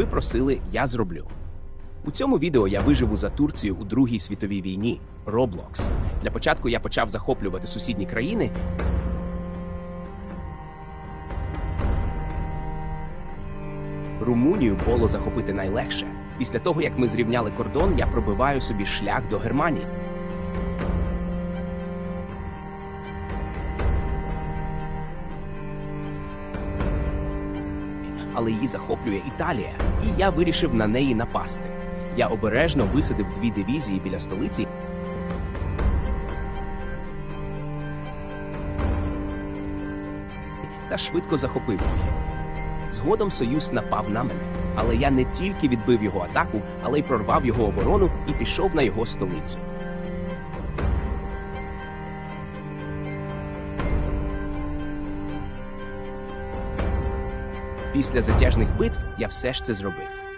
ви просили, я зроблю. У цьому відео я виживу за Турцію у Другій світовій війні Roblox. Для початку я почав захоплювати сусідні країни. Румунію було захопити найлегше. Після того, як ми зрівняли кордон, я пробиваю собі шлях до Германії. Але її захоплює Італія, і я вирішив на неї напасти. Я обережно висадив дві дивізії біля столиці. Та швидко захопив її. Згодом союз напав на мене, але я не тільки відбив його атаку, але й прорвав його оборону і пішов на його столицю. Після затяжних битв я все ж це зробив.